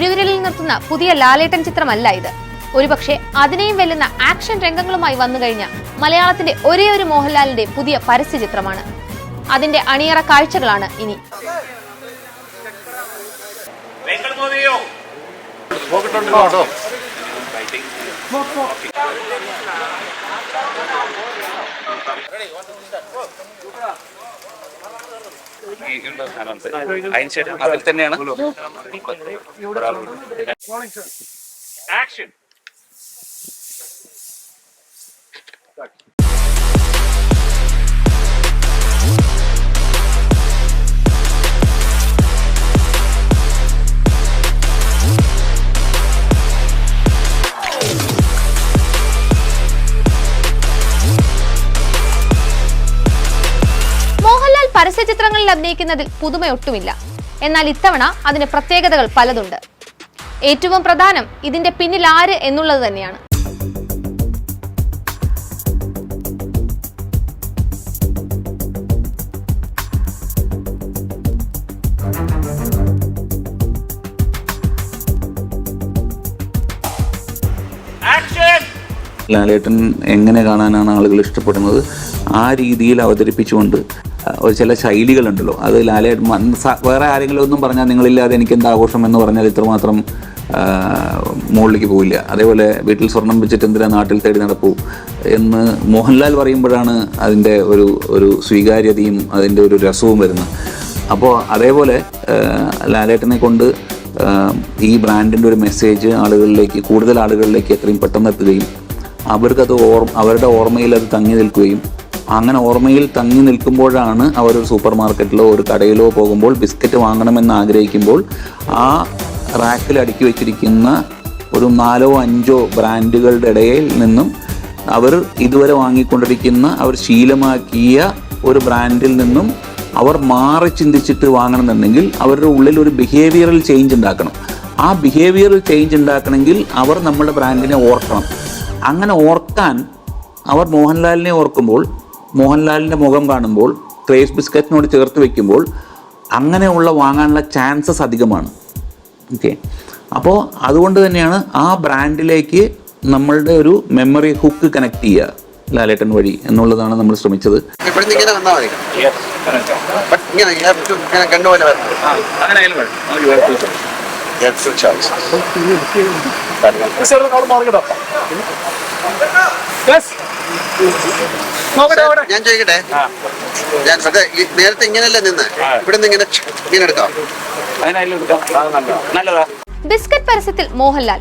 പെരുവിരലിൽ നിർത്തുന്ന പുതിയ ലാലേട്ടൻ ചിത്രമല്ല ഇത്. ഒരുപക്ഷെ അതിനെയും വെല്ലുന്ന ആക്ഷൻ രംഗങ്ങളുമായി വന്നു കഴിഞ്ഞ മലയാളത്തിന്റെ ഒരേ ഒരു മോഹൻലാലിന്റെ പുതിയ പരസ്യ ചിത്രമാണ്. അതിന്റെ അണിയറ കാഴ്ചകളാണ് ഇനി. അതിൽ തന്നെയാണ്. ആക്ഷൻ മോഹൻലാൽ പരസ്യ ചിത്രങ്ങളിൽ അഭിനയിക്കുന്നതിൽ പുതുമയൊട്ടുമില്ല. എന്നാൽ ഇത്തവണ അതിന് പ്രത്യേകതകൾ പലതുണ്ട്. ഏറ്റവും പ്രധാനം ഇതിന്റെ പിന്നിൽ ആര് എന്നുള്ളത് തന്നെയാണ്. ലാലേട്ടൻ എങ്ങനെ കാണാനാണ് ആളുകൾ ഇഷ്ടപ്പെടുന്നത്? ആ രീതിയിൽ അവതരിപ്പിച്ചുകൊണ്ട് ഒരു ചില ശൈലികളുണ്ടല്ലോ. അത് ലാലേട്ടൻ വേറെ ആരെങ്കിലും ഒന്നും പറഞ്ഞാൽ നിങ്ങളില്ലാതെ എനിക്ക് എന്ത് ആഘോഷം എന്ന് പറഞ്ഞാൽ ഇത്രമാത്രം മുകളിലേക്ക് പോവില്ല. അതേപോലെ വീട്ടിൽ സ്വർണം വെച്ചിട്ട് എന്തിനാ നാട്ടിൽ തേടി നടപ്പൂ എന്ന് മോഹൻലാൽ പറയുമ്പോഴാണ് അതിന്റെ ഒരു ഒരു സ്വീകാര്യതയും അതിന്റെ ഒരു രസവും വരുന്നത്. അപ്പോൾ അതേപോലെ ലാലേട്ടനെ കൊണ്ട് ഈ ബ്രാൻഡിന്റെ ഒരു മെസ്സേജ് ആളുകളിലേക്ക് കൂടുതൽ ആളുകളിലേക്ക് എത്രയും പെട്ടെന്ന് എത്തുകയും അവർക്കത് ഓർ അവരുടെ ഓർമ്മയിൽ അത് തങ്ങി നിൽക്കുകയും അങ്ങനെ ഓർമ്മയിൽ തങ്ങി നിൽക്കുമ്പോഴാണ് അവർ സൂപ്പർ മാർക്കറ്റിലോ ഒരു കടയിലോ പോകുമ്പോൾ ബിസ്ക്കറ്റ് വാങ്ങണമെന്ന് ആഗ്രഹിക്കുമ്പോൾ ആ റാക്കിൽ അടുക്കി വെച്ചിരിക്കുന്ന ഒരു നാലോ അഞ്ചോ ബ്രാൻഡുകളുടെ ഇടയിൽ നിന്നും അവർ ഇതുവരെ വാങ്ങിക്കൊണ്ടിരിക്കുന്ന അവർ ശീലമാക്കിയ ഒരു ബ്രാൻഡിൽ നിന്നും അവർ മാറി ചിന്തിച്ചിട്ട് വാങ്ങണമെന്നുണ്ടെങ്കിൽ അവരുടെ ഉള്ളിൽ ഒരു ബിഹേവിയറൽ ചേഞ്ച് ഉണ്ടാക്കണം. ആ ബിഹേവിയറൽ ചേഞ്ച് ഉണ്ടാക്കണമെങ്കിൽ അവർ നമ്മുടെ ബ്രാൻഡിനെ ഓർക്കണം. അങ്ങനെ ഓർക്കാൻ അവർ മോഹൻലാലിനെ ഓർക്കുമ്പോൾ മോഹൻലാലിന്റെ മുഖം കാണുമ്പോൾ ക്രേസ് ബിസ്ക്കറ്റിനോട് ചേർത്ത് വെക്കുമ്പോൾ അങ്ങനെയുള്ള വാങ്ങാനുള്ള ചാൻസസ് അധികമാണ്. ഓക്കെ അപ്പോൾ അതുകൊണ്ട് തന്നെയാണ് ആ ബ്രാൻഡിലേക്ക് നമ്മളുടെ ഒരു മെമ്മറി ഹുക്ക് കണക്ട് ചെയ്യുക ലാലേട്ടൻ വഴി എന്നുള്ളതാണ് നമ്മൾ ശ്രമിച്ചത്. ഇങ്ങനെ ഇങ്ങനെ ഇങ്ങനെ ഞാൻ ചോദിക്കട്ടെ? ഞാൻ നേരത്തെ ഇങ്ങനെയല്ലേ നിന്ന്? ഇവിടുന്ന് ഇങ്ങനെ ഛ് ഇങ്ങനെ എടുക്കാം ബിസ്ക്കറ്റ് പരസ്യത്തിൽ മോഹൻലാൽ.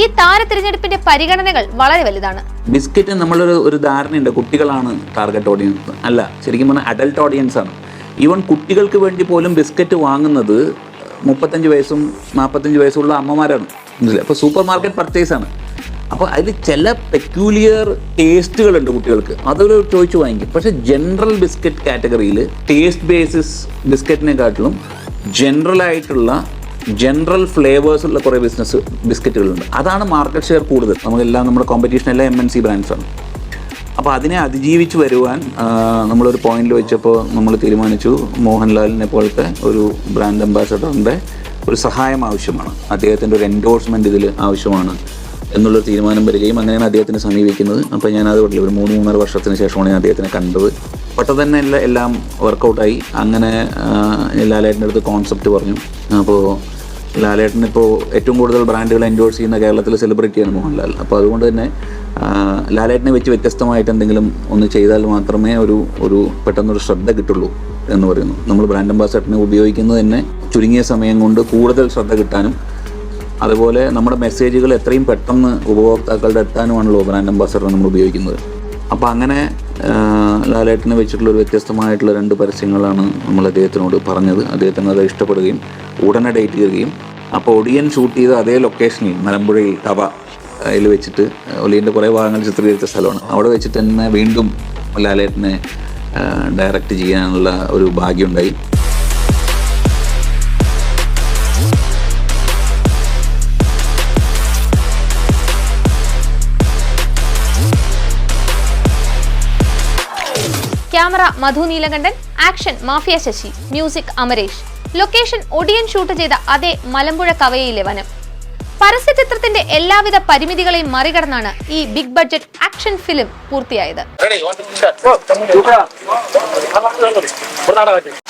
ഈ താര തിരഞ്ഞെടുപ്പിന്റെ പരിഗണനകൾ വളരെ വലുതാണ്. ബിസ്ക്കറ്റ് നമ്മളൊരു ഒരു ധാരണയുണ്ട്. കുട്ടികളാണ് ടാർഗറ്റ് ഓഡിയൻസ് അല്ല ശരിക്കും പറഞ്ഞാൽ അഡൽട്ട് ഓഡിയൻസ് ആണ്. ഈവൻ കുട്ടികൾക്ക് വേണ്ടി പോലും ബിസ്ക്കറ്റ് വാങ്ങുന്നത് മുപ്പത്തഞ്ച് വയസ്സും നാൽപ്പത്തഞ്ച് വയസ്സുള്ള അമ്മമാരാണ്. അപ്പോൾ സൂപ്പർ മാർക്കറ്റ് പർച്ചേസ് ആണ്. അപ്പോൾ അതിൽ ചില പെക്യൂലിയർ ടേസ്റ്റുകളുണ്ട് കുട്ടികൾക്ക്. അതൊരു ചോദിച്ചു വാങ്ങിക്കും. പക്ഷേ ജനറൽ ബിസ്ക്കറ്റ് കാറ്റഗറിയിൽ ടേസ്റ്റ് ബേസിസ് ബിസ്ക്കറ്റിനെക്കാട്ടിലും ജനറൽ ആയിട്ടുള്ള ജനറൽ ഫ്ലേവേഴ്സ് ഉള്ള കുറേ ബിസിനസ് ബിസ്ക്കറ്റുകളുണ്ട് അതാണ് മാർക്കറ്റ് ഷെയർ കൂടുതൽ. നമുക്കെല്ലാം നമ്മുടെ കോമ്പറ്റീഷൻ എല്ലാം എം എൻ സി ബ്രാൻഡ്സാണ് അപ്പോൾ അതിനെ അതിജീവിച്ച് വരുവാൻ നമ്മളൊരു പോയിന്റിൽ വെച്ചപ്പോൾ നമ്മൾ തീരുമാനിച്ചു മോഹൻലാലിനെ പോലത്തെ ഒരു ബ്രാൻഡ് അംബാസഡറിന്റെ ഒരു സഹായം ആവശ്യമാണ്. അദ്ദേഹത്തിന്റെ ഒരു എൻഡോഴ്സ്മെന്റ് ഇതിൽ ആവശ്യമാണ്. എന്നുള്ളൊരു തീരുമാനം വരികയും അങ്ങനെയാണ് അദ്ദേഹത്തിനെ സമീപിക്കുന്നത്. അപ്പോൾ ഞാൻ അത് ഒരു മൂന്ന് മൂന്നര വർഷത്തിന് ശേഷമാണ് ഞാൻ അദ്ദേഹത്തിനെ കണ്ടത്. പെട്ടെന്ന് തന്നെ എല്ലാം എല്ലാം വർക്കൗട്ടായി അങ്ങനെ ലാലേട്ടന്റെ അടുത്ത് കോൺസെപ്റ്റ് പറഞ്ഞു. അപ്പോൾ ലാലേട്ടൻ ഇപ്പോൾ ഏറ്റവും കൂടുതൽ ബ്രാൻഡുകൾ എൻഡോഴ്സ് ചെയ്യുന്ന കേരളത്തിലെ സെലിബ്രിറ്റിയാണ് മോഹൻലാൽ. അപ്പോൾ അതുകൊണ്ട് തന്നെ ലാലേട്ടനെ വെച്ച് വ്യത്യസ്തമായിട്ട് എന്തെങ്കിലും ഒന്ന് ചെയ്താൽ മാത്രമേ ഒരു ഒരു പെട്ടെന്നൊരു ശ്രദ്ധ കിട്ടുള്ളൂ എന്ന് പറയുന്നു. നമ്മൾ ബ്രാൻഡ് അംബാസഡറിനെ ഉപയോഗിക്കുന്നത് തന്നെ ചുരുങ്ങിയ സമയം കൊണ്ട് കൂടുതൽ ശ്രദ്ധ കിട്ടാനും അതുപോലെ നമ്മുടെ മെസ്സേജുകൾ എത്രയും പെട്ടെന്ന് ഉപഭോക്താക്കളുടെ എത്താനുമാണല്ലോ ബ്രാൻഡ് അംബാസഡർ നമ്മൾ ഉപയോഗിക്കുന്നത്. അപ്പോൾ അങ്ങനെ ലാലേട്ടനെ വെച്ചിട്ടുള്ള ഒരു വ്യത്യസ്തമായിട്ടുള്ള രണ്ട് പരസ്യങ്ങളാണ് നമ്മൾ അദ്ദേഹത്തിനോട് പറഞ്ഞത്. അദ്ദേഹത്തിന് അത് ഇഷ്ടപ്പെടുകയും ഉടനെ ഡേറ്റ് ചെയ്യുകയും അപ്പോൾ ഒടിയൻ ഷൂട്ട് ചെയ്ത അതേ ലൊക്കേഷനിൽ മലമ്പുഴയിൽ തവ അതിൽ വെച്ചിട്ട് ഒലിയന്റെ കുറേ ഭാഗങ്ങൾ ചിത്രീകരിച്ച സ്ഥലമാണ്. അവിടെ വെച്ചിട്ട് തന്നെ വീണ്ടും ലാലേട്ടനെ ഡയറക്റ്റ് ചെയ്യാനുള്ള ഒരു ഭാഗ്യമുണ്ടായി camera Madhu Neelakandan action mafia Sasi music Amaresh. Location Odiyan shoot ചെയ്ത അതേ മലമ്പുഴ കവയയിലെ വനം. പരസ്യ ചിത്രത്തിന്റെ എല്ലാവിധ പരിമിതികളെയും മറികടന്നാണ് ഈ ബിഗ് ബഡ്ജറ്റ് ആക്ഷൻ ഫിലിം പൂർത്തിയായത്.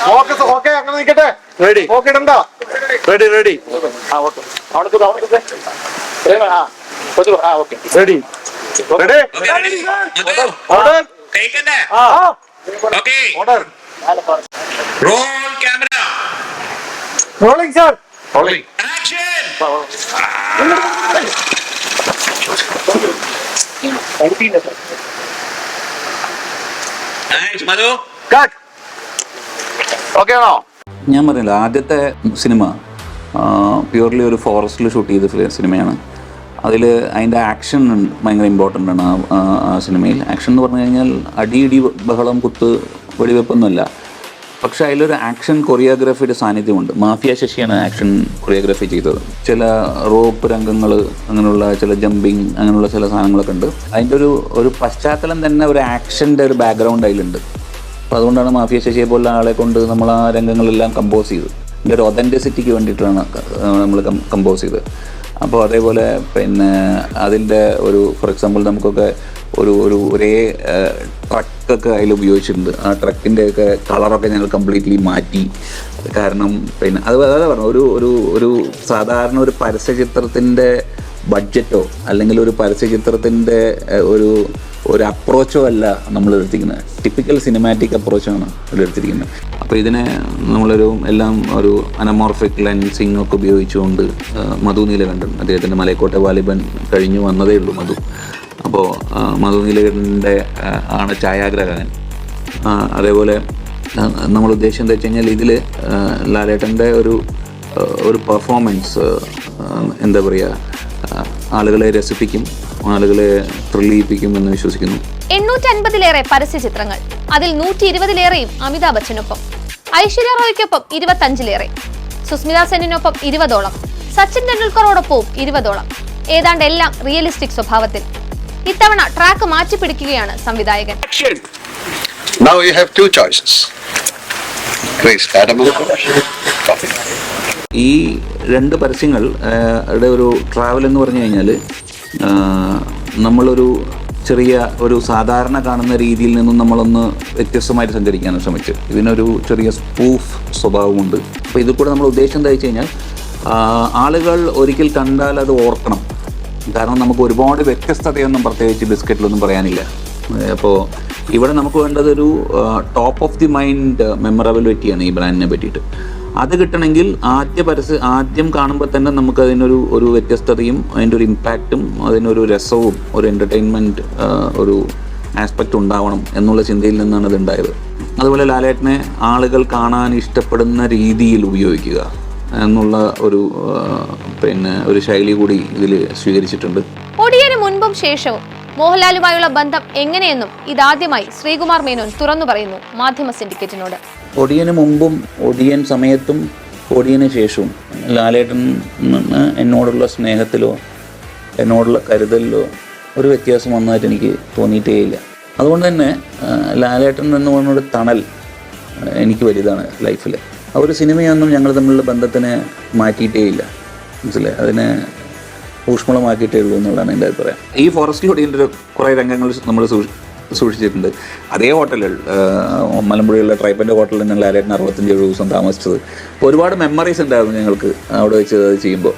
ഫോക്കസ് ഓക്കെ അങ്ങനെ നിൽക്കട്ടെ. Ready ready ready okay rolling sir rolling ആണോ? ഞാൻ പറഞ്ഞില്ല ആദ്യത്തെ സിനിമ പ്യൂർലി ഒരു ഫോറസ്റ്റിൽ ഷൂട്ട് ചെയ്ത ഫിലിം- സിനിമയാണ്. അതിൽ അതിന്റെ ആക്ഷൻ ഭയങ്കര ഇമ്പോർട്ടന്റ് ആണ് ആ- സിനിമയിൽ ആക്ഷൻ എന്ന് പറഞ്ഞു കഴിഞ്ഞാൽ അടിയിടി ബഹളം കുത്ത് വെടിവെപ്പൊന്നുമല്ല. പക്ഷെ അതിലൊരു ആക്ഷൻ കൊറിയോഗ്രാഫിയുടെ സാന്നിധ്യമുണ്ട്. മാഫിയ ശശിയാണ് ആക്ഷൻ കൊറിയോഗ്രാഫി ചെയ്തത്. ചില റോപ്പ് രംഗങ്ങൾ അങ്ങനെയുള്ള ചില ജമ്പിങ് അങ്ങനെയുള്ള ചില സാധനങ്ങളൊക്കെ ഉണ്ട്. അതിന്റെ ഒരു ഒരു പശ്ചാത്തലം തന്നെ ഒരു ആക്ഷന്റെ ഒരു ബാക്ക്ഗ്രൗണ്ട് അതിലുണ്ട്. അപ്പോൾ അതുകൊണ്ടാണ് മാഫിയ ശശിയെ പോലുള്ള ആളെ കൊണ്ട് നമ്മൾ ആ രംഗങ്ങളെല്ലാം കമ്പോസ് ചെയ്ത് ഇതിന്റെ ഒരു ഒതന്റിസിറ്റിക്ക് വേണ്ടിയിട്ടാണ് നമ്മൾ കമ്പോസ് ചെയ്തത്. അപ്പോൾ അതേപോലെ പിന്നെ അതിന്റെ ഒരു ഫോർ എക്സാമ്പിൾ നമുക്കൊക്കെ ഒരു ഒരു ഒരേ ട്രക്കൊക്കെ അതിൽ ഉപയോഗിച്ചിട്ടുണ്ട്. ആ ട്രക്കിന്റെ ഒക്കെ കളറൊക്കെ ഞങ്ങൾ കംപ്ലീറ്റ്ലി മാറ്റി. കാരണം പിന്നെ അത് അതാ പറഞ്ഞു ഒരു ഒരു ഒരു സാധാരണ ഒരു പരസ്യചിത്രത്തിന്റെ ബഡ്ജറ്റോ അല്ലെങ്കിൽ ഒരു പരസ്യചിത്രത്തിന്റെ ഒരു ഒരു അപ്രോച്ചോ അല്ല നമ്മൾ എടുത്തിരിക്കുന്നത്. ടിപ്പിക്കൽ സിനിമാറ്റിക് അപ്രോച്ചാണ് ഇതിലെടുത്തിരിക്കുന്നത് അപ്പോൾ ഇതിനെ നമ്മളൊരു എല്ലാം ഒരു അനമോർഫിക് ലെൻസിങ് ഒക്കെ ഉപയോഗിച്ചുകൊണ്ട് മധു നീലകണ്ഠൻ അദ്ദേഹത്തിന്റെ മലയക്കോട്ടെ വാലിബൻ കഴിഞ്ഞു വന്നതേ ഉള്ളൂ മധു. അപ്പോൾ മധു നീലകണ്ഠന്റെ ആണ് ഛായാഗ്രഹകൻ. അതേപോലെ നമ്മൾ ഉദ്ദേശം എന്താ വെച്ച് കഴിഞ്ഞാൽ ഇതിൽ ലാലേട്ടന്റെ ഒരു ഒരു പെർഫോമൻസ് എന്താ പറയുക ആളുകളെ രസിപ്പിക്കും ആളുകളെ ത്രില്ലിയിപ്പിക്കും എന്ന് വിശ്വസിക്കുന്നു. എണ്ണൂറ്റി അൻപതിലേറെ പരസ്യ ചിത്രങ്ങൾ അതിൽ നൂറ്റി ഇരുപതിലേറെയും അമിതാഭ് ബച്ചനൊപ്പം. ഐശ്വര്യ റോയ്ക്കൊപ്പം ഇരുപത്തഞ്ചിലേറെ. സുസ്മിത സെന്നിനൊപ്പം ഇരുപതോളം. സച്ചിൻ ടെണ്ടുൽക്കറോടൊപ്പവും ഇരുപതോളം. ഏതാണ്ട് എല്ലാം റിയലിസ്റ്റിക് സ്വഭാവത്തിൽ. ഇത്തവണ ട്രാക്ക് മാറ്റിപ്പിടിക്കുകയാണ് സംവിധായകൻ. Now you have two choices. Chris, Adam. ഈ രണ്ട് പരസ്യങ്ങൾ ഒരു ട്രാവൽ എന്ന് പറഞ്ഞു കഴിഞ്ഞാൽ നമ്മളൊരു ചെറിയ ഒരു സാധാരണ കാണുന്ന രീതിയിൽ നിന്നും നമ്മളൊന്ന് വ്യത്യസ്തമായിട്ട് സഞ്ചരിക്കാനാണ് ശ്രമിച്ചു. ഇതിനൊരു ചെറിയ സ്പൂഫ് സ്വഭാവമുണ്ട്. അപ്പോൾ ഇതിൽ കൂടെ നമ്മൾ ഉദ്ദേശം എന്താ വെച്ച് കഴിഞ്ഞാൽ ആളുകൾ ഒരിക്കൽ കണ്ടാൽ അത് ഓർക്കണം. കാരണം നമുക്ക് ഒരുപാട് വ്യത്യസ്തതയൊന്നും പ്രത്യേകിച്ച് ബിസ്ക്കറ്റിലൊന്നും പറയാനില്ല. അപ്പോൾ ഇവിടെ നമുക്ക് വേണ്ടത് ഒരു ടോപ്പ് ഓഫ് ദി മൈൻഡ് മെമ്മറബിലിറ്റിയാണ് ഈ ബ്രാൻഡിനെ പറ്റിയിട്ട്. അത് കിട്ടണമെങ്കിൽ ആദ്യ പരസ്യ ആദ്യം കാണുമ്പോൾ തന്നെ നമുക്ക് അതിനൊരു ഒരു വ്യത്യസ്തതയും അതിന്റെ ഒരു ഇമ്പാക്റ്റും അതിനൊരു രസവും ഒരു എന്റർടൈൻമെന്റ് ഒരു ആസ്പെക്റ്റ് ഉണ്ടാവണം എന്നുള്ള ചിന്തയിൽ നിന്നാണ് ഇത് ഉണ്ടായത്. അതുപോലെ ലാലേട്ടനെ ആളുകൾ കാണാൻ ഇഷ്ടപ്പെടുന്ന രീതിയിൽ ഉപയോഗിക്കുക എന്നുള്ള ഒരു പിന്നെ ഒരു ശൈലി കൂടി ഇതിൽ സ്വീകരിച്ചിട്ടുണ്ട്. ഒടിയന് മുൻപും ശേഷവും മോഹൻലാലുമായുള്ള ബന്ധം എങ്ങനെയെന്നും ഇതാദ്യമായി ശ്രീകുമാർ മേനോൻ തുറന്നു പറയുന്നു മാധ്യമ സിൻഡിക്കേറ്റിനോട് ഒടിയന് മുമ്പും ഒടിയൻ സമയത്തും ഒടിയന് ശേഷവും. ലാലേട്ടൻ എന്നോടുള്ള സ്നേഹത്തിലോ എന്നോടുള്ള കരുതലിലോ ഒരു വ്യത്യാസം വന്നതായിട്ട് എനിക്ക് തോന്നിയിട്ടേയില്ല. അതുകൊണ്ട് തന്നെ ലാലേട്ടൻ എന്ന് പറഞ്ഞൊരു തണൽ എനിക്ക് വലുതാണ് ലൈഫിൽ. ആ ഒരു സിനിമയൊന്നും ഞങ്ങൾ തമ്മിലുള്ള ബന്ധത്തിനെ മാറ്റിയിട്ടേയില്ല. മനസ്സിലായി? അതിനെ ഊഷ്മളമാക്കിയിട്ടേ ഉള്ളൂ എന്നുള്ളതാണ് എന്റെ അഭിപ്രായം. ഈ ഫോറസ്റ്റ് ഒടിയന്റെ കുറേ രംഗങ്ങൾ നമ്മൾ സൂക്ഷിച്ചിട്ടുണ്ട്. അതേ ഹോട്ടലുകൾ മലമ്പുഴയിലെ ട്രൈബന്റെ ഹോട്ടലിൽ ഞങ്ങൾ ലാലേട്ടൻ അറുപത്തഞ്ച് ദിവസം താമസിച്ചത്. ഒരുപാട് മെമ്മറീസ് ഉണ്ടായിരുന്നു ഞങ്ങൾക്ക് അവിടെ വെച്ച് ചെയ്യുമ്പോൾ.